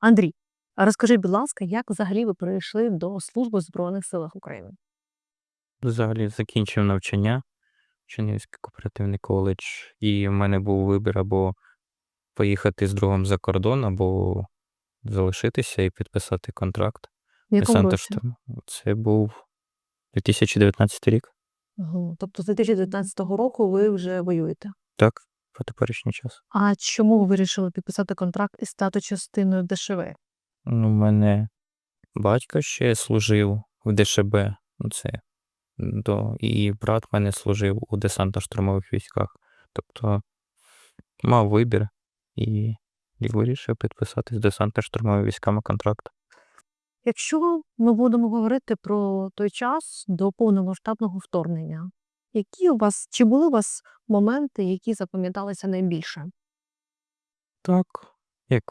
Андрій, а розкажи, будь ласка, як взагалі ви прийшли до служби в Збройних силах України? Взагалі закінчив навчання, Чернігівський кооперативний коледж, і в мене був вибір або поїхати з другом за кордон, або залишитися і підписати контракт. В якому році? Це був 2019 рік. Ага, Тобто з 2019 року ви вже воюєте. Так, по теперішній час. А чому ви вирішили підписати контракт і стати частиною ДШВ? Ну, мене батько ще служив в ДШБ, ну це до, і брат мене служив у десантно-штурмових військах. Тобто мав вибір і, і вирішив підписати з десантно-штурмовими військами контракт. Якщо ми будемо говорити про той час до повномасштабного вторгнення, які у вас чи були у вас моменти, які запам'яталися найбільше? Так, як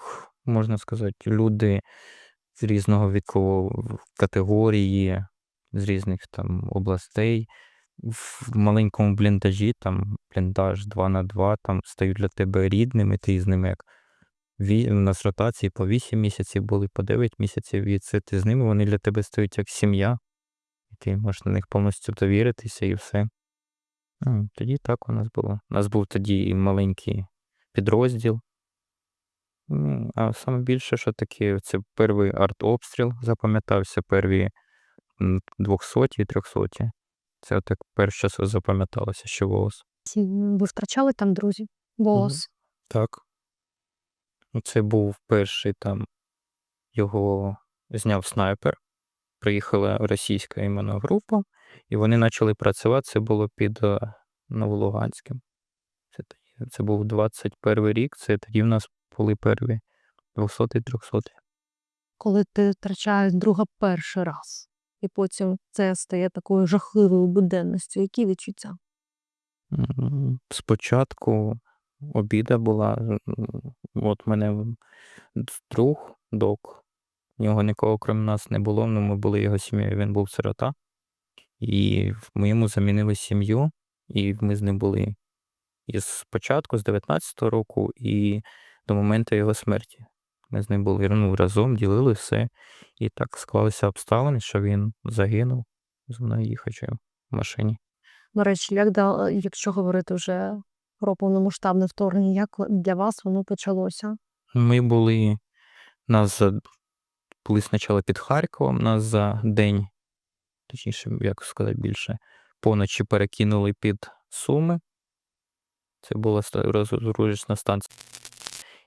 можна сказати, люди з різного вікового категорії, з різних там областей, в маленькому бліндажі, там бліндаж 2 на 2 там стають для тебе рідними, ти з ними як у нас ротації по 8 місяців були, по 9 місяців, і це ти з ними, вони для тебе стають як сім'я, і ти можеш на них повністю довіритися і все. Ну, Тоді так у нас було. У нас був тоді і маленький підрозділ. Ну, А саме більше, що таке, це перший артобстріл запам'ятався, перві 200 і 300. Це от як перше, що запам'яталося, що. Ці- Ви втрачали там друзів? ВООЗ. Так. Ну, Це був перший там його зняв снайпер. Приїхала російська іменно група, і вони почали працювати. Це було під е, Новолуганським. Це, це був 21 рік, це тоді в нас були перві 200 і 300. коли ти втрачаєш друга перший раз, і потім це стає такою жахливою буденністю. Які відчуття? Спочатку обіда була. От мене друг, док. Нього нікого крім нас не було. Ну, ми були його сім'єю, він був сирота. І ми йому замінили сім'ю, і ми з ним були із спочатку, з 19-го року, і до моменту його смерті. Ми з ним були ну, разом, ділили все. І так склалися обставини, що він загинув зі мною їхачи в машині. До речі, як да, якщо говорити вже про повномасштабне вторгнення, як для вас воно почалося? Ми були нас за були спочатку під Харковом, нас за день, точніше, як сказати більше, поночі перекинули під Суми. Це була розгрузочна станція.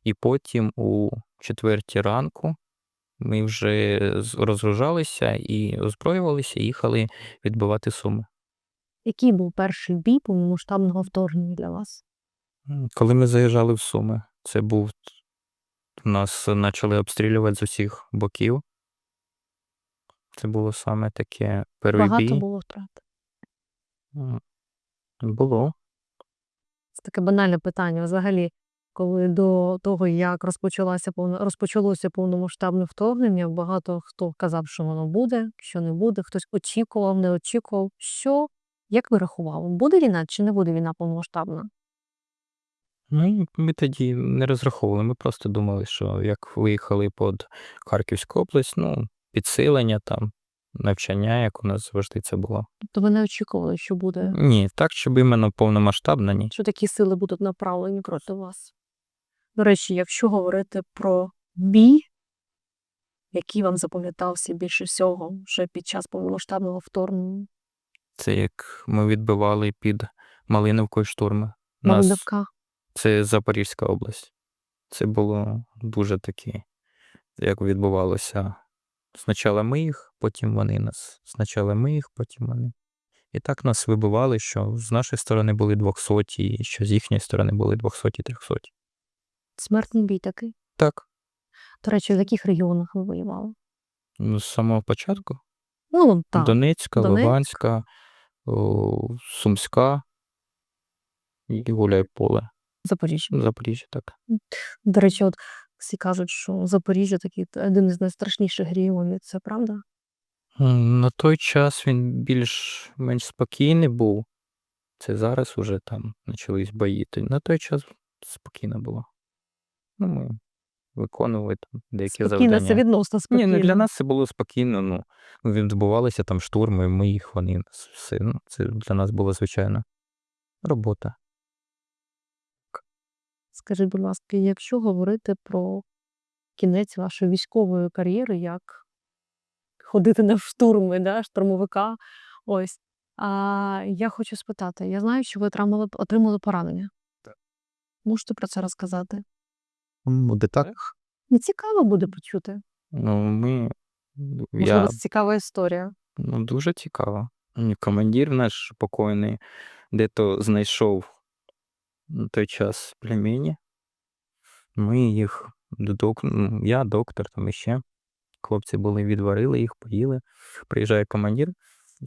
І потім у четвертій ранку ми вже розгружалися і озброювалися, і їхали відбивати Суми. Який був перший бій повномасштабного вторгнення для вас? Коли ми заїжджали в Суми, це був нас почали обстрілювати з усіх боків. Це було саме таке Багато було втрат. М, Було. Це таке банальне питання. Взагалі, коли до того, як розпочалося повно розпочалося повномасштабне вторгнення, багато хто казав, що воно буде, що не буде. Хтось очікував, не очікував. Що як ви рахували, буде війна чи не буде війна повномасштабна? Ну, і ми тоді не розраховували. Ми просто думали, що як виїхали під Харківську область, ну, підсилення там, навчання, як у нас завжди це було. Тобто ви не очікували, що буде, Ні, так, щоб іменно повномасштабно, ні. що такі сили будуть направлені проти вас. До речі, якщо говорити про бій, який вам запам'ятався більше всього вже під час повномасштабного вторгнення, Це як ми відбивали під Малиновкою штурми. Нас... Це Запорізька область. Це було дуже таке, як відбувалося. Спочатку ми їх, потім вони нас. Спочатку ми їх, потім вони. І так нас вибивали, що з нашої сторони були 200, і що з їхньої сторони були 200 300. смертний бій такий. Так, До речі, в яких регіонах ви воювали? ну, з самого початку. Ну, так. Донецька, Донецьк. Луганська, о, Сумська і Гуляйполе. Запоріжжя. Запоріжжя, так. До речі, от всі кажуть, що Запоріжжя такий один із найстрашніших регіонів. Це правда? На той час він більш-менш спокійний був. Це зараз уже там почались бої. На той час спокійно було. Ну, ми виконували там деякі Спокійно, завдання. це відносно Ні, ну для нас це було спокійно. Ну, відбувалися там штурми, ми їх, вони. Все. Ну, це для нас було звичайно. Робота. Скажіть, будь ласка, якщо говорити про кінець вашої військової кар'єри, як ходити на штурми, да, штурмовика, ось. А, я хочу спитати, я знаю, що ви отримали, отримали поранення. Так. Можете про це розказати? Буде так. Не цікаво буде почути. Ну, ми. Можливо, Я, це цікава історія. ну, дуже цікаво. М, Командир наш покойний де-то знайшов на той час племені. Ми їх до док... ну, я, доктор, там іще. Хлопці були, відварили їх, поїли. Приїжджає командир,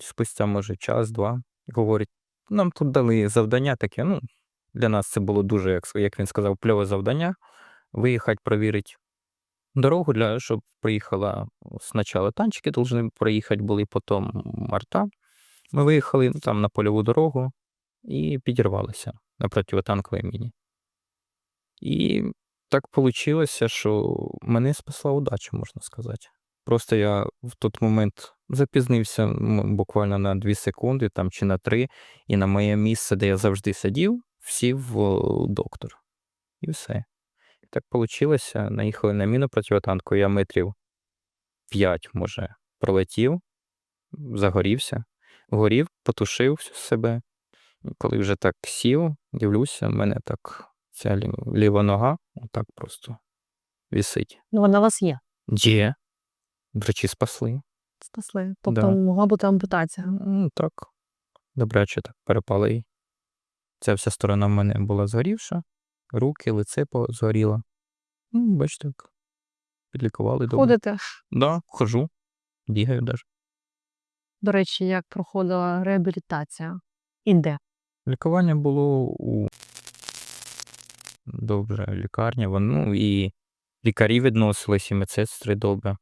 спустя, може, час-два, говорить: нам тут дали завдання таке. Ну, для нас це було дуже, як, він сказав, пльове завдання. Виїхати, провірити дорогу, для, щоб приїхала спочатку танчики, повинні проїхати були, потім марта. Ми виїхали ну, там на польову дорогу і підірвалися на противотанковій міні. І так вийшло, що мене спасла удача, можна сказати. Просто я в той момент запізнився буквально на 2 секунди там, чи на 3, і на моє місце, де я завжди сидів, сів доктор. І все. І так вийшло. Наїхали на міну противотанку, я метрів 5, може, пролетів, загорівся, горів, потушив себе. Коли вже так сів, дивлюся, в мене так ця ліва нога отак просто висить. Ну, вона у вас є. Є. Врачі спасли. Спасли. Тобто Да. могла бути ампутація. Ну, так. Добряче так перепали. Ця вся сторона в мене була згорівша, руки, лице по- згоріло. Ну, бачите, так. Підлікували добре. Ходите. Да, хожу, бігаю навіть. До речі, як проходила реабілітація? І де? Лікування було у добре лікарня. Ну і лікарі відносились, і медсестри добре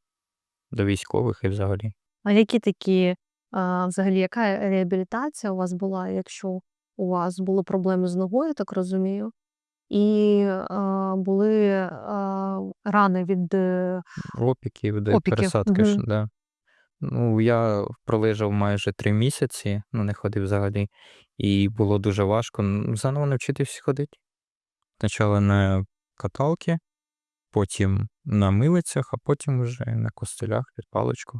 до військових і взагалі. А які такі, а, взагалі, яка реабілітація у вас була, якщо у вас були проблеми з ногою, так розумію, і а, були а, рани від е, Опіків, де Опіків, пересадки ж, мгм. да. Ну, я пролежав майже три місяці, ну не ходив взагалі, і було дуже важко м, заново навчитися ходити. Спочатку на каталки, потім на милицях, а потім вже на костелях під паличку.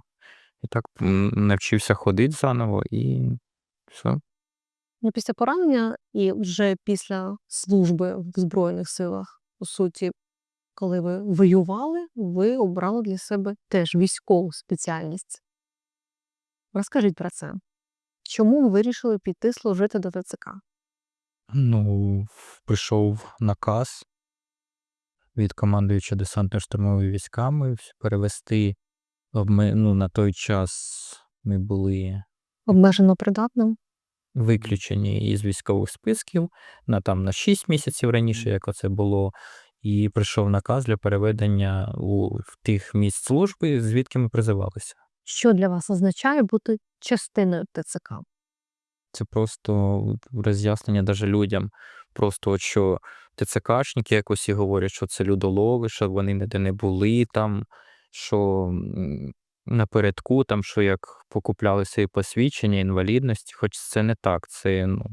І так навчився ходити заново і все. ну, після поранення і вже після служби в Збройних силах, по суті, коли ви воювали, ви обрали для себе теж військову спеціальність. Розкажіть про це. Чому ви вирішили піти служити до ТЦК? Ну, прийшов наказ від командуюча десантно-штурмовими військами перевести обме- ну, на той час ми були Обмежено придатним? виключені із військових списків на там на 6 місяців раніше, як оце було. І прийшов наказ для переведення у в тих місць служби, звідки ми призивалися. Що для вас означає бути частиною ТЦК? Це просто роз'яснення даже людям. Просто що ТЦКшники якось і говорять, що це людолови, що вони ніде не були там, що напередку, там, що як покупляли свої посвідчення інвалідності, хоч це не так. Це ну,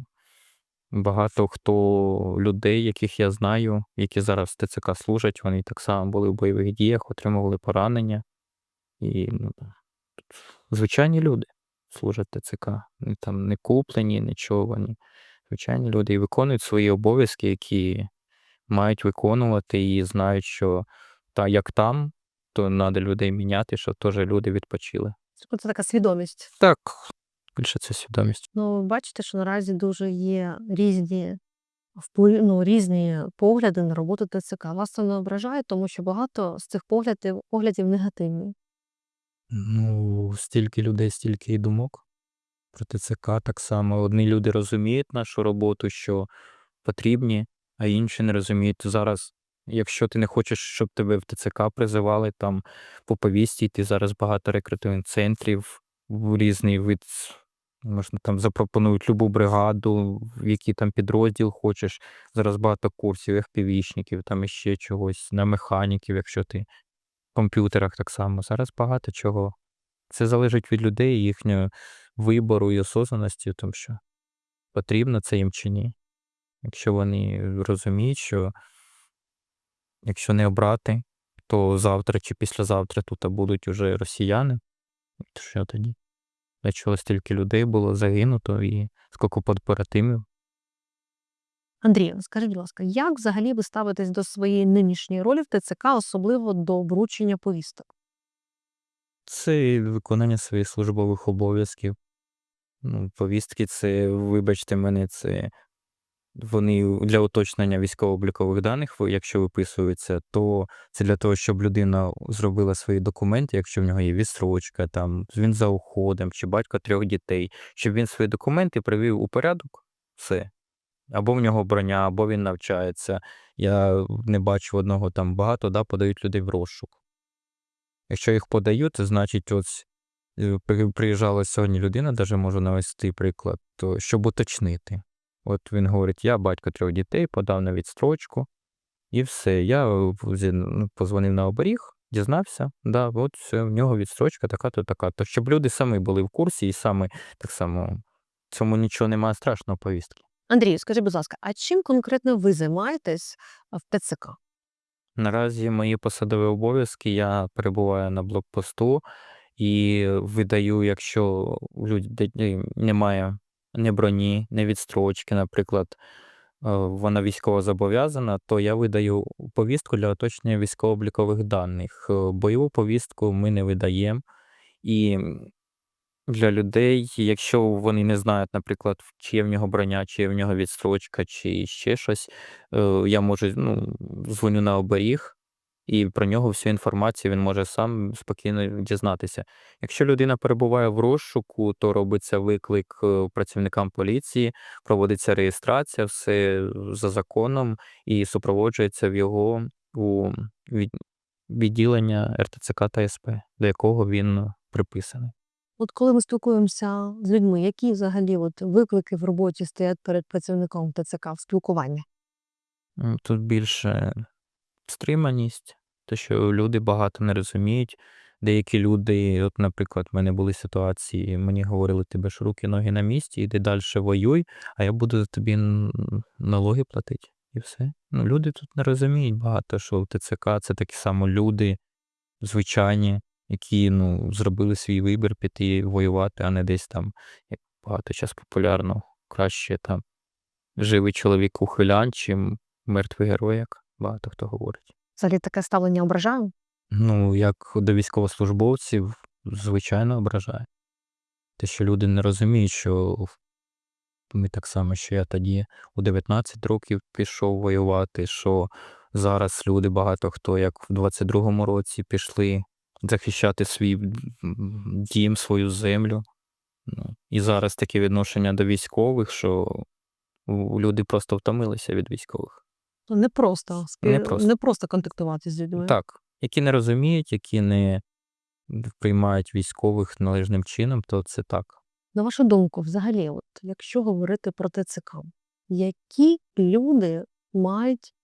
багато хто людей, яких я знаю, які зараз в ТЦК служать, вони так само були в бойових діях, отримували поранення. І ну, звичайні люди служать ТЦК. Вони там не куплені, нічого. Вони звичайні люди і виконують свої обов'язки, які мають виконувати, і знають, що та, як там, то треба людей міняти, щоб теж люди відпочили. Це така свідомість. Так, більше це свідомість. Ну, бачите, що наразі дуже є різні вплив, ну, різні погляди на роботу ТЦК. Вас це не ображає, тому що багато з цих поглядів, поглядів негативні. Ну, стільки людей, стільки і думок. Про ТЦК так само. Одні люди розуміють нашу роботу, що потрібні, а інші не розуміють. Зараз, якщо ти не хочеш, щоб тебе в ТЦК призивали там по повісті, ти зараз багато рекрутивних центрів в різний вид Можна там запропонують любу бригаду, в який там підрозділ хочеш. Зараз багато курсів, FPV-шників, там іще чогось, на механіків, якщо ти комп'ютерах так само. Зараз багато чого. Це залежить від людей, їхнього вибору і осознаності, тому що потрібно це їм чи ні. Якщо вони розуміють, що якщо не обрати, то завтра чи післязавтра тут будуть уже росіяни, то що тоді? Для чого стільки людей було загинуто і скільки побратимів? Андрію, скажіть, будь ласка, як взагалі ви ставитесь до своєї нинішньої ролі в ТЦК, особливо до вручення повісток? Це виконання своїх службових обов'язків. Ну, повістки, це, вибачте мене, це вони для уточнення військово-облікових даних, якщо виписуються, то це для того, щоб людина зробила свої документи, якщо в нього є відстрочка, там він за уходом, чи батько трьох дітей, щоб він свої документи привів у порядок, все. Або в нього броня, або він навчається. Я не бачу одного там багато, да, подають людей в розшук. Якщо їх подають, значить, ось е, приїжджала сьогодні людина, навіть можу навести приклад, то щоб уточнити. От він говорить: я батько трьох дітей, подав на відстрочку, і все. Я ну, позвонив на оберіг, дізнався, да, от в нього відстрочка така-то, така-то. Щоб люди самі були в курсі і саме так само цьому нічого немає страшного повістки. Андрію, скажіть, будь ласка, а чим конкретно ви займаєтесь в ТЦК? Наразі мої посадові обов'язки, я перебуваю на блокпосту і видаю, якщо людей немає ні броні, ні відстрочки, наприклад, е, вона військово зобов'язана, то я видаю повістку для оточення військово-облікових даних. Е, Бойову повістку ми не видаємо. І для людей, якщо вони не знають, наприклад, чи є в нього броня, чи є в нього відстрочка, чи ще щось, е, я можу, ну, дзвоню на оберіг, і про нього всю інформацію він може сам спокійно дізнатися. Якщо людина перебуває в розшуку, то робиться виклик е, працівникам поліції, проводиться реєстрація, все за законом і супроводжується в його у від, відділення РТЦК та СП, до якого він приписаний. От коли ми спілкуємося з людьми, які взагалі от виклики в роботі стоять перед працівником ТЦК в спілкуванні? Тут більше стриманість, те, що люди багато не розуміють. Деякі люди, от, наприклад, в мене були ситуації, мені говорили, тебе ж руки, ноги на місці, іди далі воюй, а я буду тобі налоги платити. І все. Ну, люди тут не розуміють багато, що в ТЦК це такі само люди, звичайні, які ну, зробили свій вибір піти воювати, а не десь там, як багато час популярно, краще там живий чоловік ухилян, чим мертвий герой, як багато хто говорить. Взагалі таке ставлення ображає? Ну, як до військовослужбовців, звичайно, ображає. Те, що люди не розуміють, що ми так само, що я тоді у 19 років пішов воювати, що зараз люди, багато хто, як в 22-му році, пішли захищати свій дім, свою землю. Ну, і зараз таке відношення до військових, що люди просто втомилися від військових. Не просто. Не просто. не просто контактувати з людьми. Так, які не розуміють, які не приймають військових належним чином, то це так. На вашу думку, взагалі, от, якщо говорити про ТЦК, які люди мають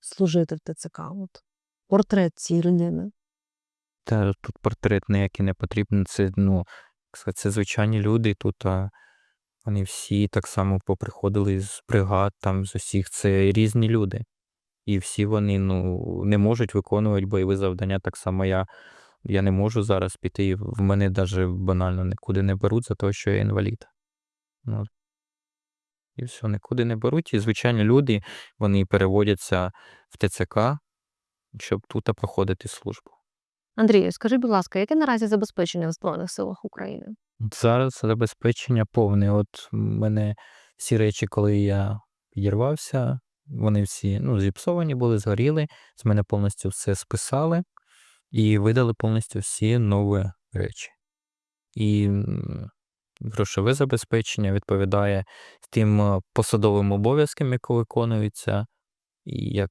служити в ТЦК? От, портрет цієї людини. Та тут портрет ніякий не потрібен. Це, ну, це звичайні люди. Тут а, вони всі так само поприходили з бригад, там з усіх. Це різні люди. І всі вони ну, не можуть виконувати бойові завдання. Так само я, я не можу зараз піти. В мене навіть банально нікуди не беруть за те, що я інвалід. Ну, і все, нікуди не беруть. І звичайні люди вони переводяться в ТЦК, щоб тут проходити службу. Андрію, скажи, будь ласка, яке наразі забезпечення в Збройних силах України? Зараз забезпечення повне. От в мене всі речі, коли я підірвався, вони всі ну, зіпсовані були, згоріли. З мене повністю все списали і видали повністю всі нові речі. І грошове забезпечення відповідає тим посадовим обов'язкам, які виконуються. Як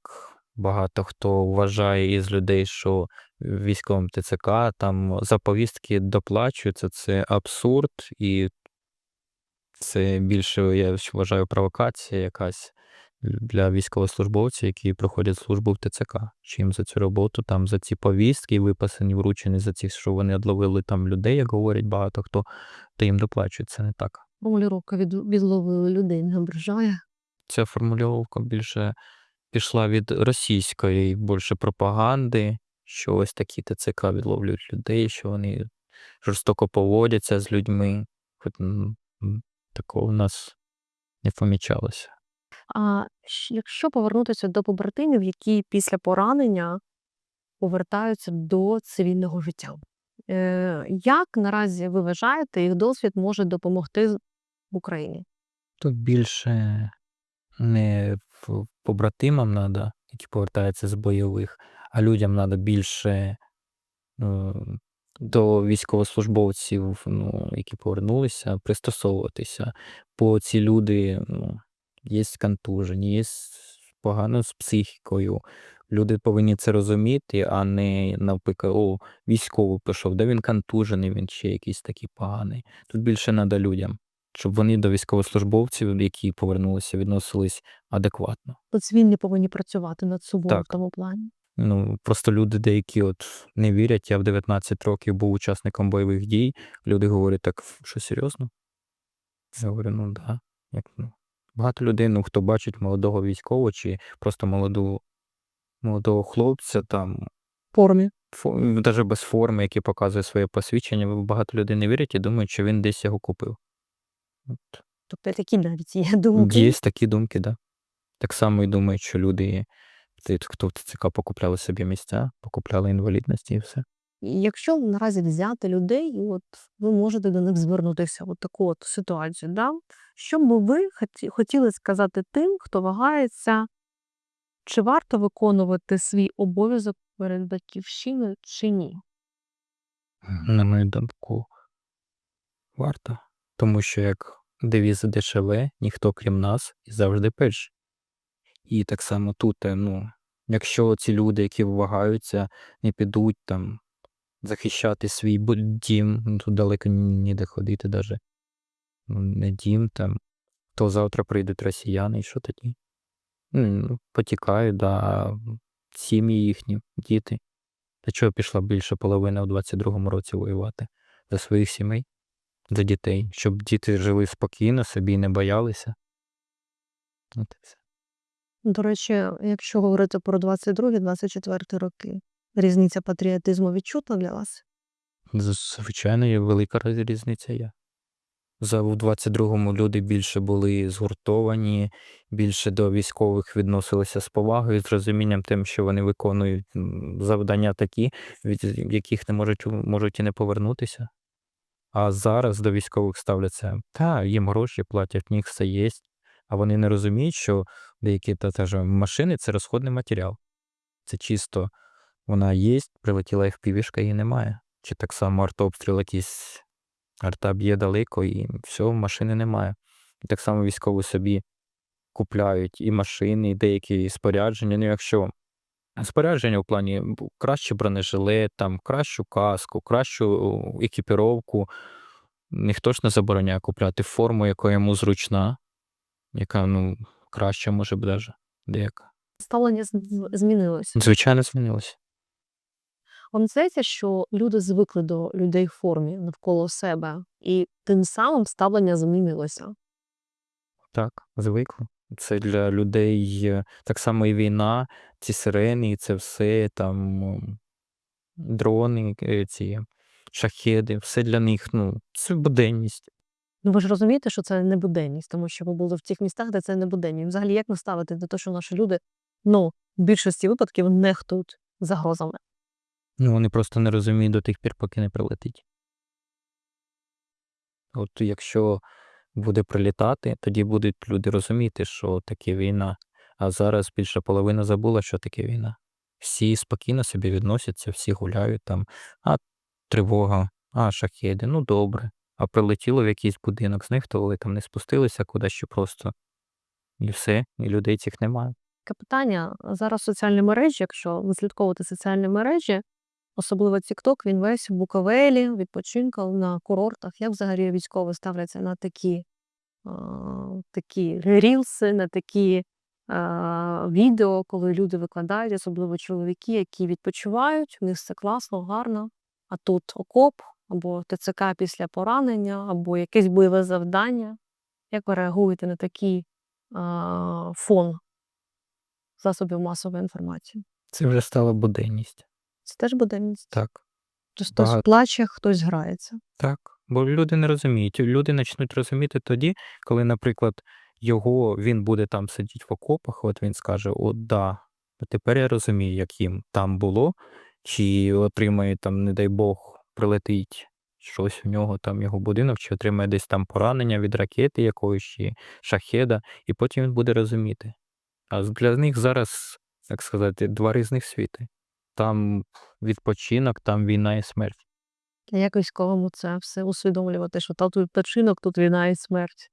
багато хто вважає із людей, що військовим ТЦК там за повістки доплачуються, це абсурд, і Це більше, я вважаю, провокація якась для військовослужбовців, які проходять службу в ТЦК. Чим за цю роботу, там за ці повістки виписані, вручені за ці, що вони одловили там людей, як говорять багато хто, то їм доплачують. Це не так. Формулювання від, відловили людей не ображає. Ця формульовка більше пішла від російської більше пропаганди, що ось такі ТЦК відловлюють людей, що вони жорстоко поводяться з людьми. Хоч такого в нас не помічалося. А якщо повернутися до побратимів, які після поранення повертаються до цивільного життя, е, як наразі ви вважаєте, їх досвід може допомогти в Україні? Тут більше не в- побратимам треба, які повертаються з бойових, а людям треба більше е, до військовослужбовців, ну, які повернулися, пристосовуватися. Бо ці люди ну, є контужені, є погано з психікою. Люди повинні це розуміти, а не навпаки, о, військовий пішов, де він контужений, він ще якийсь такий поганий. Тут більше треба людям, щоб вони до військовослужбовців, які повернулися, відносились адекватно. То цивільні повинні працювати над собою в тому плані. Ну, просто люди деякі от не вірять. Я в 19 років був учасником бойових дій. Люди говорять, так що серйозно? Я говорю, ну да. Як, ну. Багато людей, ну, хто бачить молодого військового чи просто молоду, молодого хлопця, там, В формі. навіть без форми, який показує своє посвідчення, багато людей не вірять і думають, що він десь його купив. От. Тобто такі навіть є думки. Є такі думки, да. Так само і думають, що люди, хто в ТЦК покупляли собі місця, покупляли інвалідності і все. Якщо наразі взяти людей, і от ви можете до них звернутися в от таку от ситуацію, да? що б ви хотіли сказати тим, хто вагається, чи варто виконувати свій обов'язок перед батьківщиною, чи ні? На мою думку, варто. Тому що як девіз ДШВ, ніхто крім нас і завжди перший. І так само тут, е, ну, якщо ці люди, які вагаються, не підуть там захищати свій дім, ну, тут далеко ніде ходити даже. Ну, не дім там, то завтра прийдуть росіяни, і що тоді? Ну, потікають, да, сім'ї їхні, діти. Та чого пішла більше половина у 22-му році воювати? За своїх сімей, за дітей, щоб діти жили спокійно, собі не боялися. От і все. До речі, якщо говорити про 22-24 роки, різниця патріотизму відчутна для вас? Звичайно, є велика різниця є. За в 22-му люди більше були згуртовані, більше до військових відносилися з повагою, з розумінням тим, що вони виконують завдання такі, від яких не можуть, можуть і не повернутися. А зараз до військових ставляться, та їм гроші платять, в них все є. А вони не розуміють, що деякі та, та ж машини це розходний матеріал. Це чисто вона є, прилетіла FPV-шка, її немає. Чи так само артобстріл якийсь арта б'є далеко, і все, машини немає. І так само військові собі купляють і машини, і деякі спорядження. Ну, якщо спорядження в плані краще бронежилет, там, кращу каску, кращу екіпіровку, ніхто ж не забороняє купляти форму, яка йому зручна, яка ну, краща може б даже деяка. Ставлення з- з- змінилося. Звичайно, змінилося. Вам не здається, що люди звикли до людей в формі навколо себе, і тим самим ставлення змінилося. Так, звикли. Це для людей е, так само і війна, ці сирени, і це все там дрони, е, ці шахеди, все для них, ну, це буденність. Ну ви ж розумієте, що це не буденність, тому що ви були в тих містах, де це не буденність. Взагалі, як наставити до того, що наші люди ну, в більшості випадків нехтують загрозами? Ну, вони просто не розуміють до тих пір, поки не прилетить. От якщо буде прилітати, тоді будуть люди розуміти, що таке війна. А зараз більше половина забула, що таке війна. Всі спокійно собі відносяться, всі гуляють там, а тривога, а шахеди, ну добре. А прилетіло в якийсь будинок, знехтували, там не спустилися кудись ще просто. І все, і людей цих немає. Таке питання зараз соціальні мережі, якщо вислідковувати соціальні мережі, особливо TikTok, він весь в Буковелі, відпочинку на курортах. Як взагалі військові ставляться на такі такі рілси, на такі а, відео, коли люди викладають, особливо чоловіки, які відпочивають, у них все класно, гарно. А тут окоп або ТЦК після поранення, або якесь бойове завдання. Як ви реагуєте на такий а, фон засобів масової інформації? Це вже стала буденність. Це теж буденність. Так. Тобто хтось багато. плаче, хтось грається. Так. Бо люди не розуміють. Люди почнуть розуміти тоді, коли, наприклад, його він буде там сидіти в окопах, от він скаже: От да, тепер я розумію, як їм там було, чи отримає там, не дай Бог, прилетить щось в нього, там його будинок, чи отримає десь там поранення від ракети якоїсь чи шахеда, і потім він буде розуміти. А для них зараз, як сказати, два різних світи. Там відпочинок, там війна і смерть. А як військовому це все усвідомлювати, що тут відпочинок, тут війна і смерть.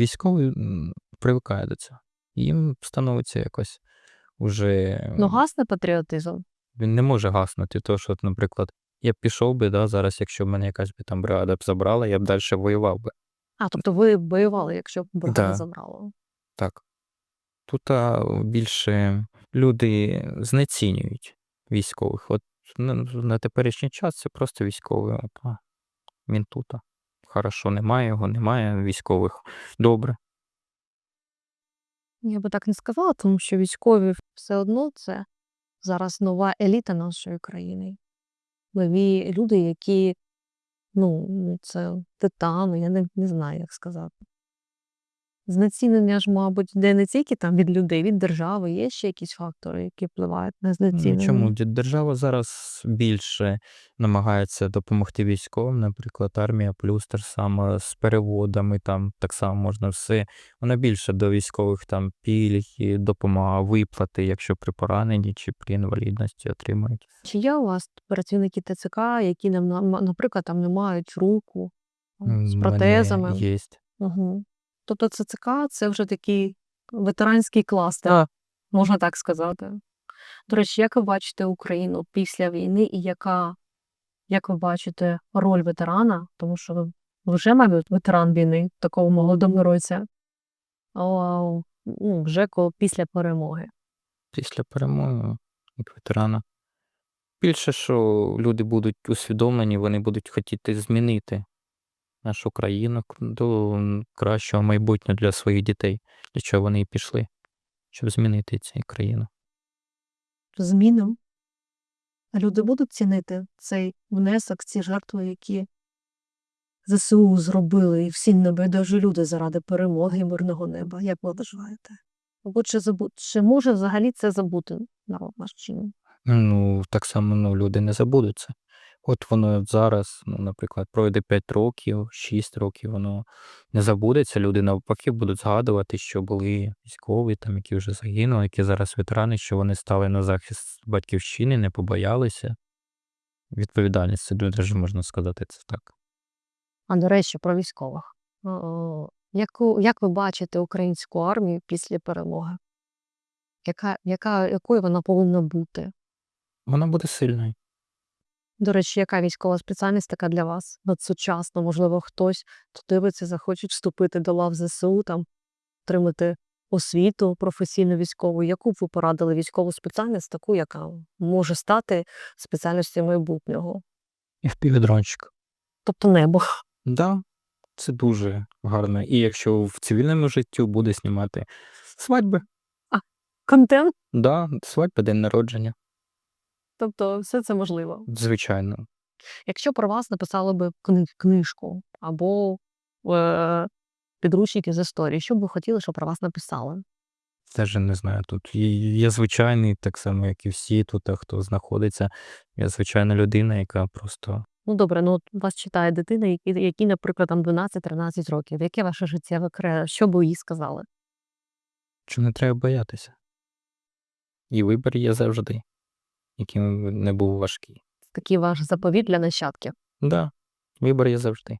Військовий привикає до цього. Їм становиться якось уже. Ну, гасне патріотизм. Він не може гаснути. То, що, наприклад, я б пішов би, да, зараз, якщо б мене якась би там бригада б забрала, я б далі воював би. А, тобто ви б воювали, якщо б бригада Да. забрала. Так. Тут більше люди знецінюють військових. От на, теперішній час це просто військовий. От, а, він тут. Хорошо, немає його, немає військових. Добре. Я би так не сказала, тому що військові все одно це зараз нова еліта нашої країни. Нові люди, які, ну, це титани, я не, не знаю, як сказати. Знецінення ж, мабуть, йде не тільки там від людей, від держави, є ще якісь фактори, які впливають на Ну, знецінення. Чому держава зараз більше намагається допомогти військовим, наприклад, армія плюс те ж саме з переводами, там так само можна все. Вона більше до військових там пільг, і допомога, виплати, якщо при пораненні чи при інвалідності отримують. Чи є у вас працівники ТЦК, які, нам, нам- наприклад, там не мають руку там, з протезами? Є. Угу. Тобто ЦЦК це вже такий ветеранський кластер, Так. можна так сказати. До речі, як ви бачите Україну після війни і яка, як ви бачите, роль ветерана, тому що ви вже, мабуть, ветеран війни, такого молодого році, ну, вже коли, після перемоги. Після перемоги, як ветерана. Більше, що люди будуть усвідомлені, вони будуть хотіти змінити нашу країну до кращого майбутнього для своїх дітей. Для чого вони і пішли, щоб змінити цю країну. Змінам. Люди будуть цінити цей внесок, ці жертви, які ЗСУ зробили, і всі небайдужі люди заради перемоги і мирного неба. Як ви вважаєте? Або чи, забу... чи може взагалі це забути народ наш чи ні? Ну, так само ну, люди не забудуть це. От воно от зараз, ну, наприклад, пройде 5 років, 6 років, воно не забудеться. Люди навпаки будуть згадувати, що були військові, там, які вже загинули, які зараз ветерани, що вони стали на захист батьківщини, не побоялися. Відповідальність, це дуже можна сказати це так. А до речі, про військових. Яку, як ви бачите українську армію після перемоги? Яка, яка, якою вона повинна бути? Вона буде сильною. До речі, яка військова спеціальність така для вас? Надсучасна, можливо, хтось, хто дивиться, захоче вступити до лав ЗСУ, там, отримати освіту професійну військову. Яку б ви порадили військову спеціальність, таку, яка може стати спеціальністю майбутнього? І впівдрончик. Тобто небо. Да, це дуже гарно. І якщо в цивільному житті буде знімати свадьби, Контент, да, свадьба, день народження, тобто все це можливо. звичайно. Якщо про вас написали би кни- книжку або е, підручники з історії, що б ви хотіли, щоб про вас написали? Теж не знаю. Тут я звичайний, так само, як і всі тут, а хто знаходиться. Я звичайна людина, яка просто Ну добре, ну от вас читає дитина, які, які наприклад, там 12-13 років. Яке ваше життєве кредо? Що б ви їй сказали? що не треба боятися. І вибір є завжди, яким не був важкий. Такий ваш заповіт для нащадків. Да, вибір є завжди.